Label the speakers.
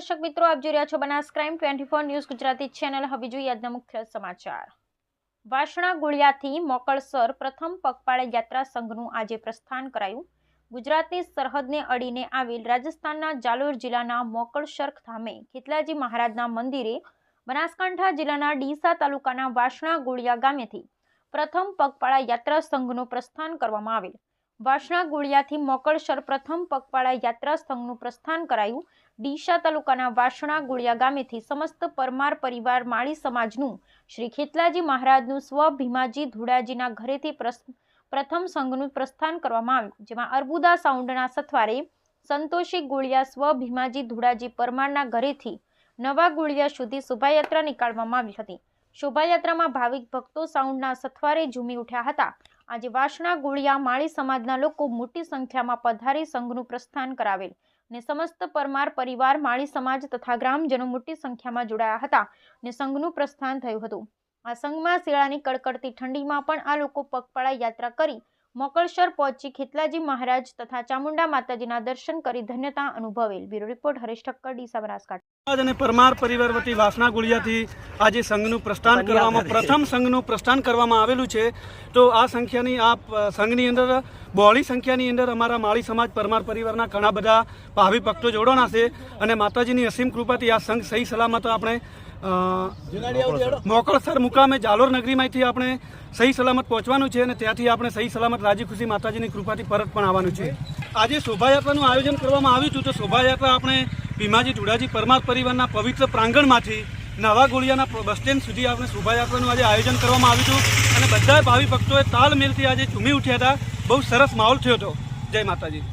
Speaker 1: દર્શક મિત્રો, આપ જોઈ રહ્યા છો Banas crime twenty four news Gujarati channel. હવે જોઈએ આજના મુખ્ય સમાચાર. વાસણા ગોળિયાથી મોકળસર પ્રથમ પગપાળા યાત્રા સંઘનું આજે પ્રસ્થાન કરાયું. ગુજરાતની સરહદને અડીને આવેલ રાજસ્થાનના જાલોર જિલ્લાના મોકળસર ધામે ખેતલાજી મહારાજના મંદિરે બનાસકાંઠા જિલ્લાના ડીસા તાલુકાના વાસણા ગોળિયા ગામેથી પ્રથમ પગપાળા યાત્રા સંઘનું પ્રસ્થાન કરવામાં આવેલ. વાસણા ગુળિયાથી મોકળસર પ્રથમ પગપાળા યાત્રા સંઘનું પ્રસ્થાન કરાયું. ડીસા તાલુકાના વાસણા ગુળિયા ગામેથી સમસ્ત પરમાર પરિવાર માળી સમાજનું શ્રી ખેતલાજી મહારાજનું સ્વ ભીમાજી ધુડાજીના ઘરેથી પ્રથમ સંઘનું પ્રસ્થાન કરવામાં આવ્યું, જેમાં અર્બુદા સાઉન્ડના સથવારે સંતોષી ગુળિયા સ્વ ભીમાજી ધુડાજી પરમારના ઘરેથી નવા ગુળિયા સુધી શોભાયાત્રા નીકાળવામાં આવી હતી. શોભાયાત્રામાં ભાવિક ભક્તો સાઉન્ડના સથવારે ઝૂમી ઉઠ્યા હતા. આજે વાસણા ગુળિયા માળી સમાજના લોકો મોટી સંખ્યામાં પધારી સંઘનું પ્રસ્થાન કરાવેલ ને સમસ્ત પરમાર પરિવાર, માળી સમાજ તથા ગ્રામજનો મોટી સંખ્યામાં જોડાયા હતા ને સંઘનું પ્રસ્થાન થયું હતું. આ સંઘમાં શિયાળાની કડકડતી ઠંડીમાં પણ આ લોકો પગપાળા યાત્રા કરી મોકળસર પહોંચી ખેતલાજી મહારાજ તથા ચામુંડા માતાજીના દર્શન કરી ધન્યતા અનુભવેલ. Bureau report Haresh Thakkar Deesa Banaskantha.
Speaker 2: અને પરમાર પરિવાર વતી વાસના ગુળિયાથી આજે સંઘનું પ્રસ્થાન કરવામાં પ્રથમ સંઘનું પ્રસ્થાન કરવામાં આવેલું છે. તો આ સંખ્યાની આ સંઘની અંદર બહોળી સંખ્યાની અંદર અમારા માળી સમાજ પરમાર પરિવારના ઘણા બધા ભાવિ ભક્તો જોડાણા છે. અને માતાજીની અસીમ કૃપાથી આ સંઘ સહી સલામત આપણે મોકળસર મુકામે જાલોર નગરીમાંથી આપણે સહી સલામત પહોંચવાનું છે અને ત્યાંથી આપણે સહી સલામત રાજી ખુશી માતાજીની કૃપાથી પરત પણ આવવાનું છે. આજે શોભાયાત્રાનું આયોજન કરવામાં આવ્યું હતું તો શોભાયાત્રા આપણે ભીમાજી ધુડાજી પરમાર પરિવારના પવિત્ર પ્રાંગણમાંથી નવા ગોળિયાના બસ સ્ટેન્ડ સુધી આપણે શોભાયાત્રાનું આજે આયોજન કરવામાં આવ્યું હતું અને બધા ભાવિ ભક્તોએ તાલમેલથી આજે ઝૂમી ઉઠ્યા હતા. બહુ સરસ માહોલ થયો હતો. જય માતાજી.